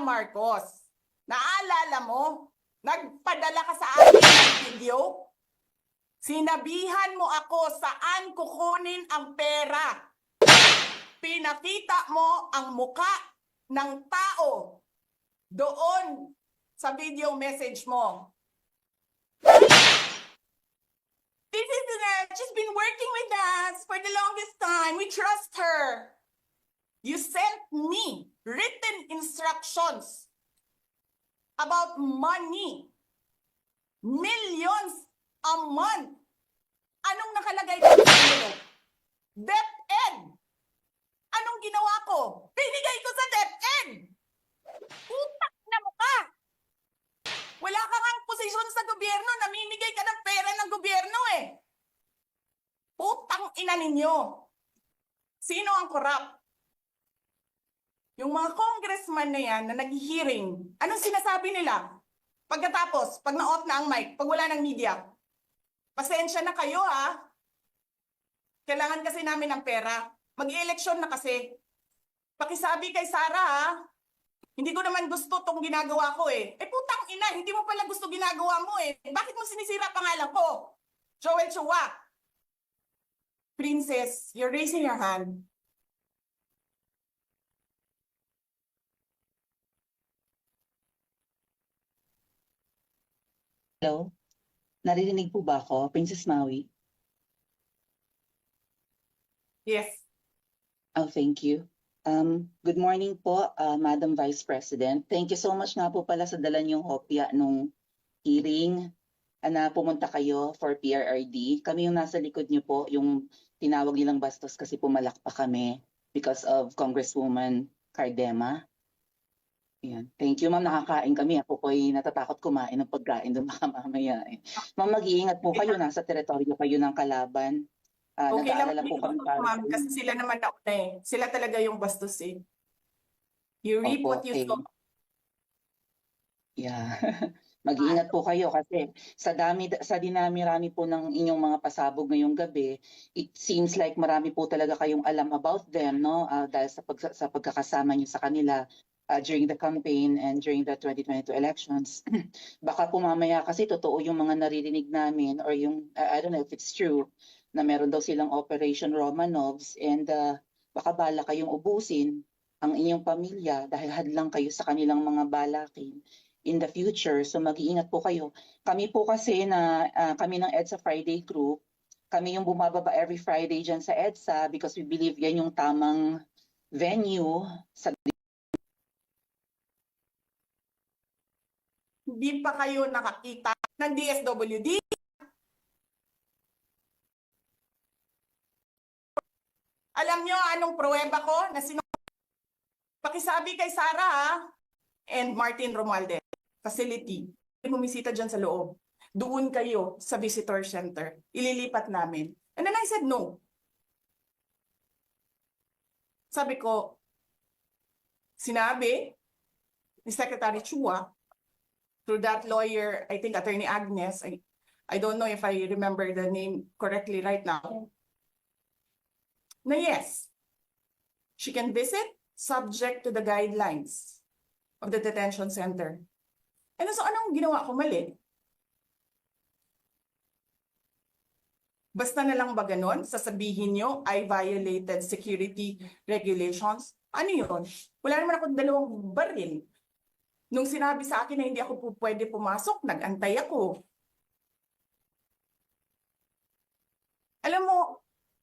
Marcos. Naalala mo? Nagpadala ka sa akin ng video? Sinabihan mo ako saan kukunin ang pera. Pinakita mo ang muka ng tao doon sa video message mo. This is uh, she's been working with us for the longest time. We trust her. You sent me written instructions about money. Millions a month. Anong nakalagay doon sa? DepEd. Anong ginawa ko? Binigay ko sa DepEd. Utak na mukha. Wala ka kang posisyon sa gobyerno, namimigay ka ng pera ng gobyerno eh. Putang ina ninyo. Sino ang korap? Yung mga congressman na yan na nag-hearing, anong sinasabi nila? Pagkatapos, pag na-off na ang mic, pag wala ng media, pasensya na kayo ha. Kailangan kasi namin ng pera. Mag-eleksyon na kasi. Pakisabi kay Sara ha. Hindi ko naman gusto tong ginagawa ko eh. Eh putang ina, hindi mo pala gusto ginagawa mo eh. Bakit mo sinisira pangalan ko? Joel Chua. Princess, you're raising your hand. Hello? Naririnig po ba ako, Princess Maui? Yes. Oh, thank you. Um, good morning po, uh, Madam Vice President. Thank you so much nga po pala sa dala niyong hopya nung hearing ah, na pumunta kayo for PRRD. Kami yung nasa likod niyo po, yung tinawag nilang bastos kasi pumalak pa kami because of Congresswoman Cardema. Ayan. Thank you, ma'am. Nakakain kami. Ako po ay natatakot kumain ng pagkain doon baka mamaya. Eh. Ma'am, mag-iingat po kayo. Nasa teritoryo kayo ng kalaban. Ah, Okay lang po kami ma'am, kasi sila naman na una eh. Sila talaga yung bastos eh. You reap Opo, what you sow. Yeah. Mag-iingat po kayo kasi sa dami sa dinami-rami po ng inyong mga pasabog ngayong gabi, it seems like marami po talaga kayong alam about them, no? Ah, dahil sa pag, sa pagkakasama niyo sa kanila ah, during the campaign and during the 2022 elections. Baka po mamaya kasi totoo yung mga naririnig namin or yung I I don't know if it's true na meron daw silang Operation Romanovs and ah, baka bala kayong ubusin ang inyong pamilya dahil hadlang kayo sa kanilang mga balakin in the future. So mag-iingat po kayo. Kami po kasi na ah, kami ng EDSA Friday group, kami yung bumababa every Friday dyan sa EDSA because we believe yan yung tamang venue sa Hindi pa kayo nakakita ng DSWD. Alam nyo anong pruweba ko na sino Pakisabi kay Sara ha, and Martin Romualdez, facility. Bumisita dyan sa loob. Doon kayo sa visitor center. Ililipat namin. And then I said no. Sabi ko, sinabi ni Secretary Chua, through that lawyer, I think Attorney Agnes, I, I don't know if I remember the name correctly right now, na yes, she can visit subject to the guidelines of the detention center. And so anong ginawa ko mali? Basta na lang ba ganon? Sasabihin nyo, I violated security regulations? Ano yun? Wala naman ako dalawang baril. Nung sinabi sa akin na hindi ako po pwede pumasok, nag-antay ako. Alam mo,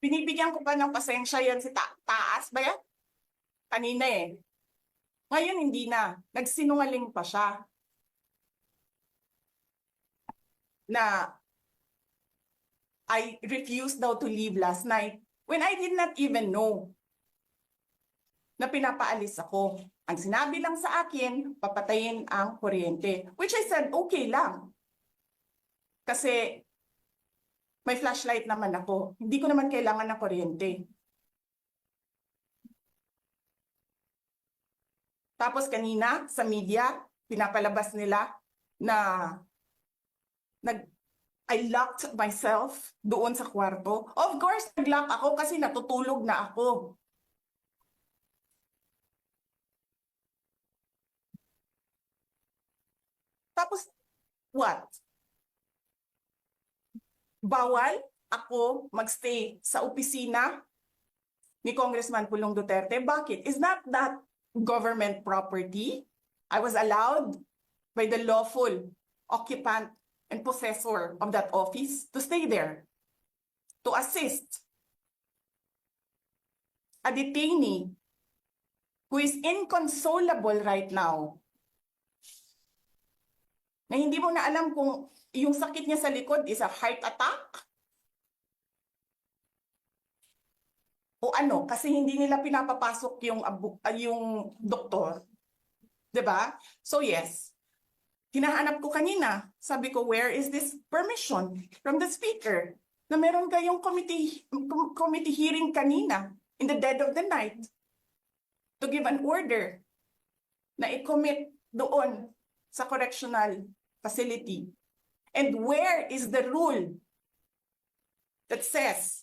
binibigyan ko pa ng pasensya yan si ta- taas ba yan? Kanina eh. Ngayon hindi na. Nagsinungaling pa siya. Na I refused daw to leave last night when I did not even know na pinapaalis ako. Ang sinabi lang sa akin, papatayin ang kuryente. Which I said, okay lang. Kasi may flashlight naman ako. Hindi ko naman kailangan ng kuryente. Tapos kanina sa media, pinapalabas nila na nag I locked myself doon sa kwarto. Of course, nag-lock ako kasi natutulog na ako. Tapos, what? Bawal ako magstay sa opisina ni Congressman Pulong Duterte. Bakit? Is not that government property? I was allowed by the lawful occupant and possessor of that office to stay there, to assist a detainee who is inconsolable right now na hindi mo na alam kung yung sakit niya sa likod is a heart attack? O ano kasi hindi nila pinapapasok yung ah, yung doktor. 'di ba? So yes. Hinahanap ko kanina. Sabi ko where is this permission from the speaker? Na meron kayong committee com- committee hearing kanina in the dead of the night to give an order na i-commit doon sa correctional facility. And where is the rule that says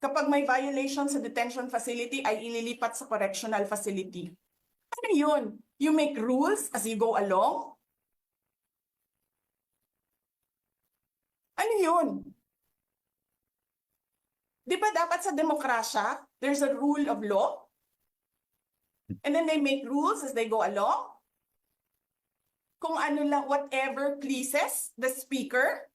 kapag may violation sa detention facility ay ililipat sa correctional facility? Ano yun? You make rules as you go along? Ano yun? Di ba dapat sa demokrasya, there's a rule of law? And then they make rules as they go along? Kung ano lang, whatever pleases the speaker,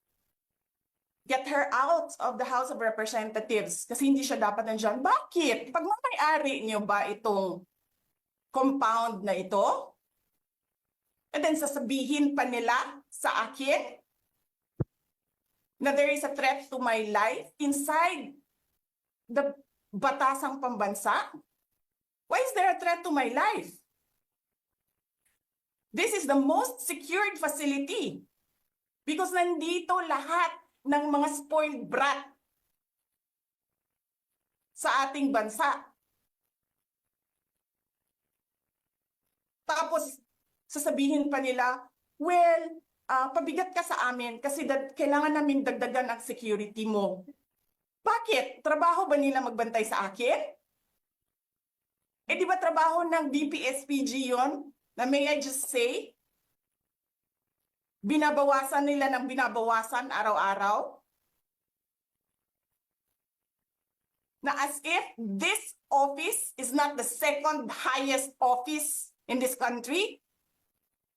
get her out of the House of Representatives kasi hindi siya dapat nandiyan. Bakit? Pag mamayari niyo ba itong compound na ito? And then sasabihin pa nila sa akin na there is a threat to my life inside the batasang pambansa? Why is there a threat to my life? This is the most secured facility because nandito lahat ng mga spoiled brat sa ating bansa. Tapos, sasabihin pa nila, well, ah, pabigat ka sa amin kasi kailangan namin dagdagan ang security mo. Bakit? Trabaho ba nila magbantay sa akin? Eh di ba trabaho ng DPSPG yon? Na may I just say? Binabawasan nila ng binabawasan araw-araw? Na as if this office is not the second highest office in this country?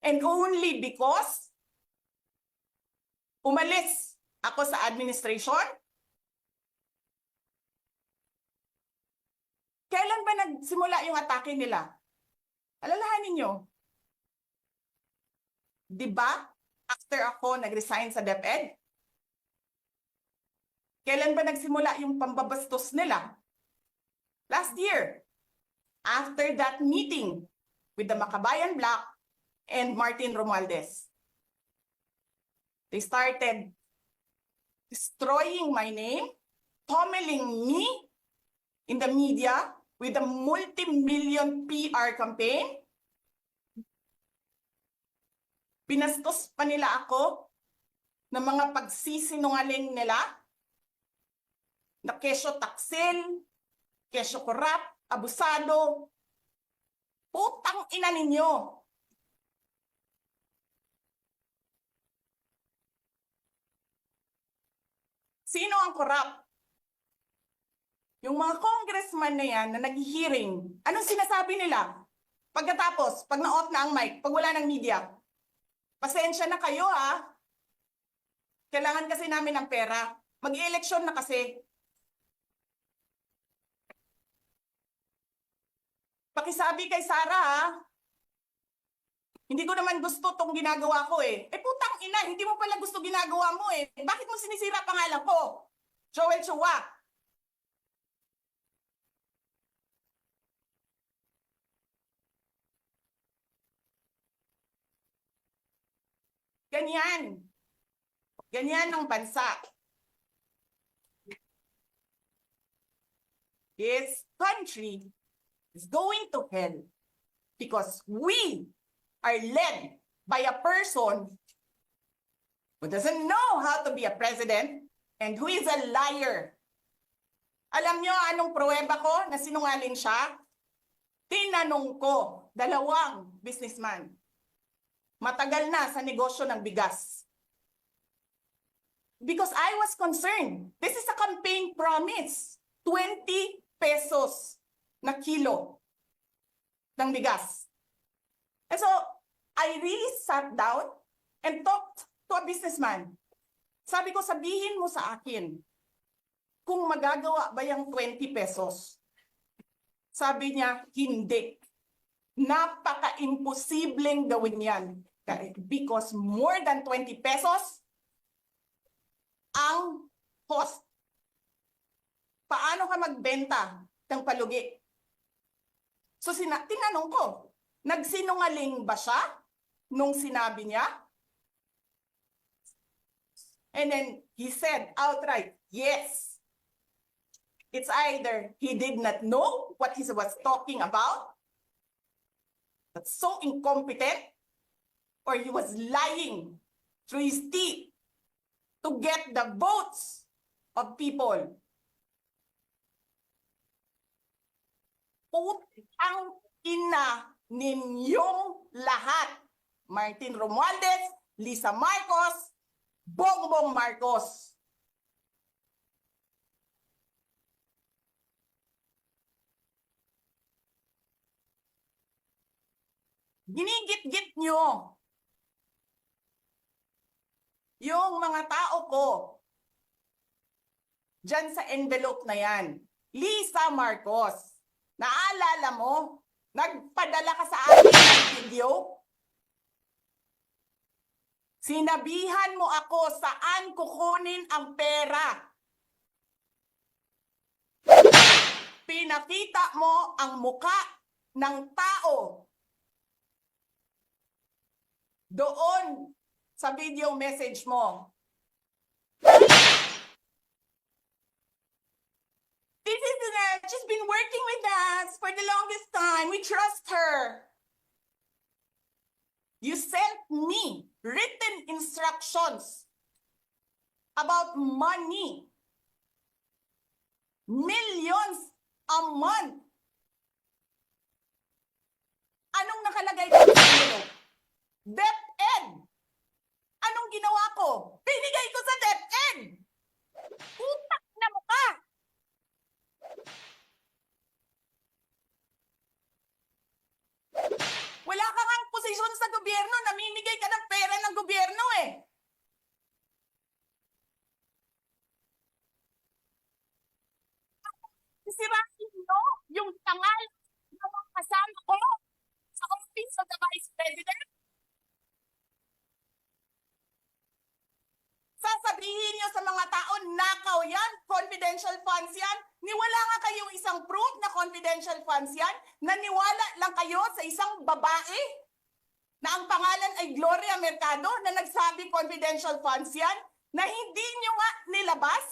And only because umalis ako sa administration? Kailan ba nagsimula yung atake nila? Alalahanin nyo. Di ba? After ako nag-resign sa DepEd? Kailan ba nagsimula yung pambabastos nila? Last year. After that meeting with the Makabayan Black and Martin Romualdez. They started destroying my name, pummeling me in the media with a multi-million PR campaign. Pinastos pa nila ako ng mga pagsisinungaling nila na kesyo taksil, kesyo korap, abusado. Putang ina ninyo! Sino ang korap? Yung mga congressman na yan na nag-hearing, anong sinasabi nila? Pagkatapos, pag na-off na ang mic, pag wala ng media, pasensya na kayo ha. Kailangan kasi namin ng pera. Mag-eleksyon na kasi. Pakisabi kay Sara ha. Hindi ko naman gusto tong ginagawa ko eh. Eh putang ina, hindi mo pala gusto ginagawa mo eh. Bakit mo sinisira pangalan ko? Joel Chua. Ganyan. Ganyan ang bansa. This country is going to hell because we are led by a person who doesn't know how to be a president and who is a liar. Alam nyo anong pruweba ko na sinungaling siya? Tinanong ko dalawang businessman matagal na sa negosyo ng bigas. Because I was concerned. This is a campaign promise. 20 pesos na kilo ng bigas. And so, I really sat down and talked to a businessman. Sabi ko, sabihin mo sa akin, kung magagawa ba yung 20 pesos? Sabi niya, hindi. Napaka-imposibleng gawin yan. Because more than 20 pesos ang cost. Paano ka magbenta ng palugi? So sina tinanong ko, nagsinungaling ba siya nung sinabi niya? And then he said outright, yes. It's either he did not know what he was talking about, so incompetent, or he was lying through his teeth to get the votes of people. Putang ina ninyong lahat. Martin Romualdez, Lisa Marcos, Bongbong Marcos. Ginigit-git nyo yung mga tao ko dyan sa envelope na yan. Lisa Marcos, naalala mo? Nagpadala ka sa akin ng video? Sinabihan mo ako saan kukunin ang pera. Pinakita mo ang muka ng tao. Doon sa video message mo. This is uh, she's been working with us for the longest time. We trust her. You sent me written instructions about money. Millions a month. Anong nakalagay sa envelope? DepEd. Anong ginawa ko? Binigay ko sa DepEd. Utak na mukha. Wala ka ngang posisyon sa gobyerno, namimigay ka ng pera ng gobyerno eh. Sisirain nyo yung tangal ng mga kasama ko sa office of the Vice President. Sasabihin nyo sa mga tao, nakaw yan, confidential funds yan. Niwala nga kayong isang proof na confidential funds yan. Naniwala lang kayo sa isang babae na ang pangalan ay Gloria Mercado na nagsabi confidential funds yan na hindi nyo nga nilabas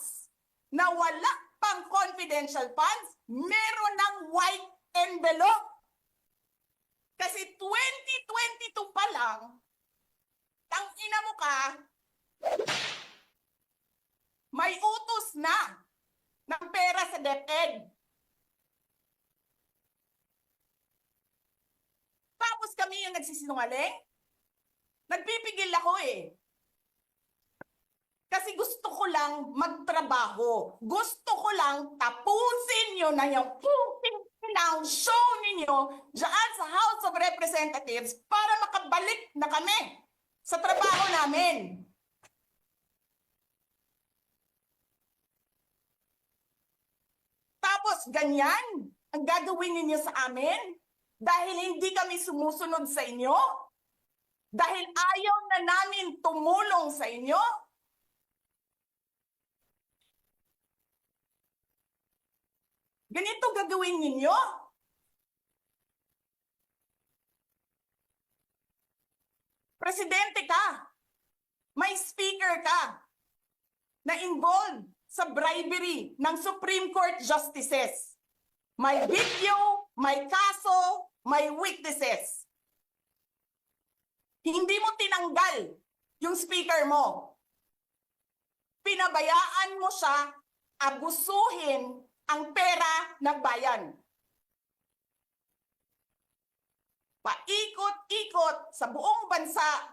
na wala pang confidential funds, meron ng white envelope. Kasi 2022 pa lang, tang ina mo ka, may utos na ng pera sa DepEd. Tapos kami yung nagsisinungaling? Nagpipigil ako eh. Kasi gusto ko lang magtrabaho. Gusto ko lang tapusin nyo na yung puting ng show ninyo dyan sa House of Representatives para makabalik na kami sa trabaho namin. Tapos ganyan ang gagawin ninyo sa amin dahil hindi kami sumusunod sa inyo? Dahil ayaw na namin tumulong sa inyo? Ganito gagawin ninyo? Presidente ka. May speaker ka na involved sa bribery ng Supreme Court justices. May video, may kaso, may witnesses. Hindi mo tinanggal yung speaker mo. Pinabayaan mo siya abusuhin ang pera ng bayan. Paikot-ikot sa buong bansa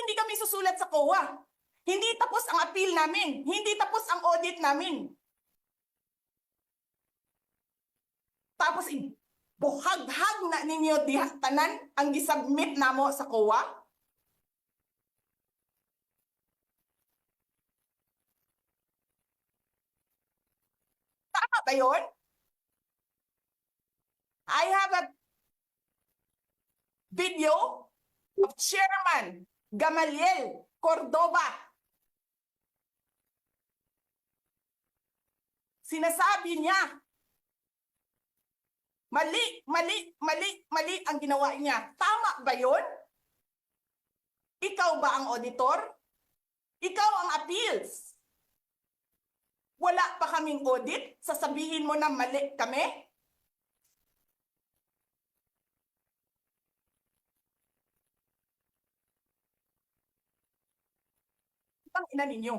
hindi kami susulat sa COA? Hindi tapos ang appeal namin. Hindi tapos ang audit namin. Tapos i- buhaghag na ninyo diha tanan ang gisubmit namo sa COA? Tama ba yun? I have a video of Chairman Gamaliel Cordoba. Sinasabi niya, mali, mali, mali, mali ang ginawa niya. Tama ba yun? Ikaw ba ang auditor? Ikaw ang appeals. Wala pa kaming audit? Sasabihin mo na mali kami? Ang ina ninyo.